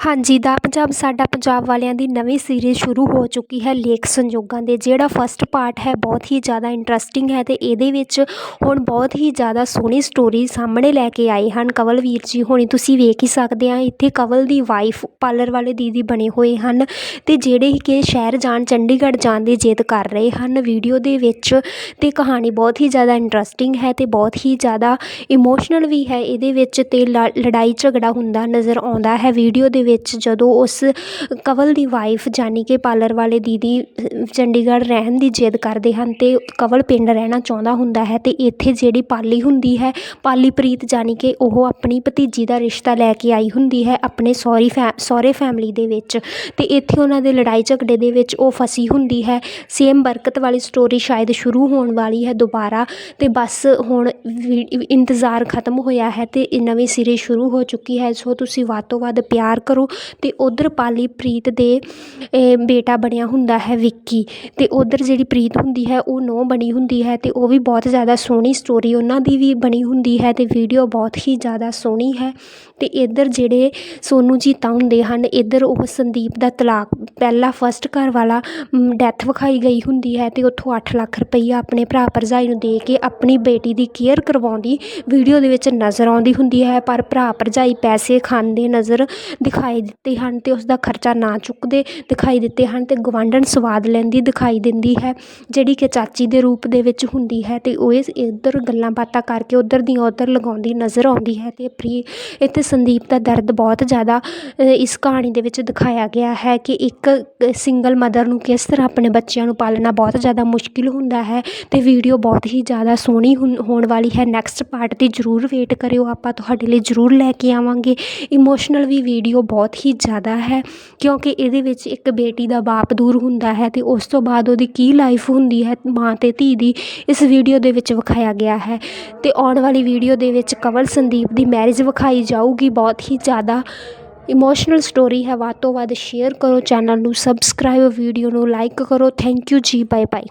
ਹਾਂਜੀ, ਦਾ ਪੰਜਾਬ, ਸਾਡਾ ਪੰਜਾਬ ਵਾਲਿਆਂ ਦੀ ਨਵੀਂ ਸੀਰੀਜ਼ ਸ਼ੁਰੂ ਹੋ ਚੁੱਕੀ ਹੈ ਲੇਖ ਸੰਯੋਗਾਂ ਦੇ। ਜਿਹੜਾ ਫਸਟ ਪਾਰਟ ਹੈ, ਬਹੁਤ ਹੀ ਜ਼ਿਆਦਾ ਇੰਟਰਸਟਿੰਗ ਹੈ ਅਤੇ ਇਹਦੇ ਵਿੱਚ ਹੁਣ ਬਹੁਤ ਹੀ ਜ਼ਿਆਦਾ ਸੋਹਣੀ ਸਟੋਰੀ ਸਾਹਮਣੇ ਲੈ ਕੇ ਆਏ ਹਨ। ਕਵਲ ਵੀਰ ਜੀ, ਹੁਣੀ ਤੁਸੀਂ ਵੇਖ ਹੀ ਸਕਦੇ ਆ ਇੱਥੇ ਕਵਲ ਦੀ ਵਾਈਫ ਪਾਰਲਰ ਵਾਲੇ ਦੀਦੀ ਬਣੇ ਹੋਏ ਹਨ ਅਤੇ ਜਿਹੜੇ ਕਿ ਸ਼ਹਿਰ ਜਾਣ, ਚੰਡੀਗੜ੍ਹ ਜਾਣ ਦੀ ਜਿੱਦ ਕਰ ਰਹੇ ਹਨ ਵੀਡੀਓ ਦੇ ਵਿੱਚ ਅਤੇ ਕਹਾਣੀ ਬਹੁਤ ਹੀ ਜ਼ਿਆਦਾ ਇੰਟਰਸਟਿੰਗ ਹੈ ਅਤੇ ਬਹੁਤ ਹੀ ਜ਼ਿਆਦਾ ਇਮੋਸ਼ਨਲ ਵੀ ਹੈ ਇਹਦੇ ਵਿੱਚ ਅਤੇ ਲ ਲੜਾਈ ਝਗੜਾ ਹੁੰਦਾ ਨਜ਼ਰ ਆਉਂਦਾ ਹੈ। ਵੀਡੀਓ ਦੇ ਵਿੱਚ ਜਦੋਂ ਉਸ ਕਵਲ ਦੀ ਵਾਈਫ ਜਾਨੀ ਕਿ ਪਾਰਲਰ ਵਾਲੇ ਦੀਦੀ, ਚੰਡੀਗੜ੍ਹ ਰਹਿਣ ਦੀ ਜਿੱਦ ਕਰਦੇ ਹਨ ਅਤੇ ਕਵਲ ਪਿੰਡ ਰਹਿਣਾ ਚਾਹੁੰਦਾ ਹੁੰਦਾ ਹੈ ਅਤੇ ਇੱਥੇ ਜਿਹੜੀ ਪਾਲੀ ਹੁੰਦੀ ਹੈ ਪਾਲੀ ਪ੍ਰੀਤ ਜਾਨੀ ਕਿ ਉਹ ਆਪਣੀ ਭਤੀਜੀ ਦਾ ਰਿਸ਼ਤਾ ਲੈ ਕੇ ਆਈ ਹੁੰਦੀ ਹੈ ਆਪਣੇ ਸਹੁਰੀ ਫੈ, ਸਹੁਰੇ ਫੈਮਿਲੀ ਦੇ ਵਿੱਚ ਅਤੇ ਇੱਥੇ ਉਹਨਾਂ ਦੇ ਲੜਾਈ ਝਗੜੇ ਦੇ ਵਿੱਚ ਉਹ ਫਸੀ ਹੁੰਦੀ ਹੈ ਸੇਮ ਬਰਕਤ ਵਾਲੀ ਸਟੋਰੀ ਸ਼ਾਇਦ ਸ਼ੁਰੂ ਹੋਣ ਵਾਲੀ ਹੈ ਦੁਬਾਰਾ ਅਤੇ ਬਸ ਹੁਣ ਵੀ ਇੰਤਜ਼ਾਰ ਖਤਮ ਹੋਇਆ ਹੈ ਅਤੇ ਇਹ ਨਵੀਂ ਸੀਰੀਜ਼ ਸ਼ੁਰੂ ਹੋ ਚੁੱਕੀ ਹੈ, ਸੋ ਤੁਸੀਂ ਵੱਧ ਤੋਂ ਵੱਧ ਪਿਆਰ ਕਰੋ। ਅਤੇ ਉੱਧਰ ਪਾਲੀ ਪ੍ਰੀਤ ਦੇ ਬੇਟਾ ਬਣਿਆ ਹੁੰਦਾ ਹੈ ਵਿੱਕੀ। ਅਤੇ ਉੱਧਰ ਜਿਹੜੀ ਪ੍ਰੀਤ ਹੁੰਦੀ ਹੈ, ਉਹ ਨੂੰਹ ਬਣੀ ਹੁੰਦੀ ਹੈ ਅਤੇ ਉਹ ਵੀ ਬਹੁਤ ਜ਼ਿਆਦਾ ਸੋਹਣੀ ਸਟੋਰੀ ਉਹਨਾਂ ਦੀ ਵੀ ਬਣੀ ਹੁੰਦੀ ਹੈ ਅਤੇ ਵੀਡੀਓ ਬਹੁਤ ਹੀ ਜ਼ਿਆਦਾ ਸੋਹਣੀ ਹੈ। ਅਤੇ ਇੱਧਰ ਜਿਹੜੇ ਸੋਨੂੰ ਜੀਤਾ ਹੁੰਦੇ ਹਨ, ਇੱਧਰ ਉਹ ਸੰਦੀਪ ਦਾ ਤਲਾਕ, ਪਹਿਲਾ ਫਸਟ ਘਰ ਵਾਲਾ ਡੈਥ ਵਿਖਾਈ ਗਈ ਹੁੰਦੀ ਹੈ ਅਤੇ ਉੱਥੋਂ ਅੱਠ ਲੱਖ ਰੁਪਈਆ ਆਪਣੇ ਭਰਾ ਭਰਜਾਈ ਨੂੰ ਦੇ ਕੇ ਆਪਣੀ ਬੇਟੀ ਦੀ ਕੇਅਰ ਕਰਵਾਉਂਦੀ ਵੀਡੀਓ ਦੇ ਵਿੱਚ ਨਜ਼ਰ ਆਉਂਦੀ ਹੁੰਦੀ ਹੈ, ਪਰ ਭਰਾ ਭਰਜਾਈ ਪੈਸੇ ਖਾਂਦੇ ਨਜ਼ਰ ਦਿਖਾ ਦਿਖਾਈ ਦਿੱਤੇ ਹਨ ਅਤੇ ਉਸ ਦਾ ਖਰਚਾ ਨਾ ਚੁੱਕਦੇ ਦਿਖਾਈ ਦਿੱਤੇ ਹਨ ਅਤੇ ਗਵਾਂਢਣ ਸਵਾਦ ਲੈਂਦੀ ਦਿਖਾਈ ਦਿੰਦੀ ਹੈ, ਜਿਹੜੀ ਕਿ ਚਾਚੀ ਦੇ ਰੂਪ ਦੇ ਵਿੱਚ ਹੁੰਦੀ ਹੈ ਅਤੇ ਉਹ ਇਸ ਇੱਧਰ ਗੱਲਾਂ ਬਾਤਾਂ ਕਰਕੇ ਉੱਧਰ ਦੀਆਂ ਉੱਧਰ ਲਗਾਉਂਦੀ ਨਜ਼ਰ ਆਉਂਦੀ ਹੈ ਅਤੇ ਪ੍ਰੀ ਇੱਥੇ ਸੰਦੀਪ ਦਾ ਦਰਦ ਬਹੁਤ ਜ਼ਿਆਦਾ ਇਸ ਕਹਾਣੀ ਦੇ ਵਿੱਚ ਦਿਖਾਇਆ ਗਿਆ ਹੈ ਕਿ ਇੱਕ ਸਿੰਗਲ ਮਦਰ ਨੂੰ ਕਿਸ ਤਰ੍ਹਾਂ ਆਪਣੇ ਬੱਚਿਆਂ ਨੂੰ ਪਾਲਣਾ ਬਹੁਤ ਜ਼ਿਆਦਾ ਮੁਸ਼ਕਿਲ ਹੁੰਦਾ ਹੈ ਅਤੇ ਵੀਡੀਓ ਬਹੁਤ ਹੀ ਜ਼ਿਆਦਾ ਸੋਹਣੀ ਹੁੰ, ਹੋਣ ਵਾਲੀ ਹੈ। ਨੈਕਸਟ ਪਾਰਟ ਦੀ ਜ਼ਰੂਰ ਵੇਟ ਕਰਿਓ, ਆਪਾਂ ਤੁਹਾਡੇ ਲਈ ਜ਼ਰੂਰ ਲੈ ਕੇ ਆਵਾਂਗੇ। ਇਮੋਸ਼ਨਲ ਵੀ ਵੀਡੀਓ ਬਹੁਤ ਹੀ ਜ਼ਿਆਦਾ ਹੈ, ਕਿਉਂਕਿ ਇਹਦੇ ਵਿੱਚ ਇੱਕ ਬੇਟੀ ਦਾ ਬਾਪ ਦੂਰ ਹੁੰਦਾ ਹੈ ਅਤੇ ਉਸ ਤੋਂ ਬਾਅਦ ਉਹਦੀ ਕੀ ਲਾਈਫ ਹੁੰਦੀ ਹੈ ਮਾਂ ਅਤੇ ਧੀ ਦੀ, ਇਸ ਵੀਡੀਓ ਦੇ ਵਿੱਚ ਵਿਖਾਇਆ ਗਿਆ ਹੈ। ਅਤੇ ਆਉਣ ਵਾਲੀ ਵੀਡੀਓ ਦੇ ਵਿੱਚ ਕਵਲ ਸੰਦੀਪ ਦੀ ਮੈਰਿਜ ਵਿਖਾਈ ਜਾਊਗੀ, ਬਹੁਤ ਹੀ ਜ਼ਿਆਦਾ ਇਮੋਸ਼ਨਲ ਸਟੋਰੀ ਹੈ। ਵੱਧ ਤੋਂ ਵੱਧ ਸ਼ੇਅਰ ਕਰੋ ਚੈਨਲ ਨੂੰ ਸਬਸਕ੍ਰਾਈਬ ਵੀਡੀਓ ਨੂੰ ਲਾਈਕ ਕਰੋ। Thank you ji bye bye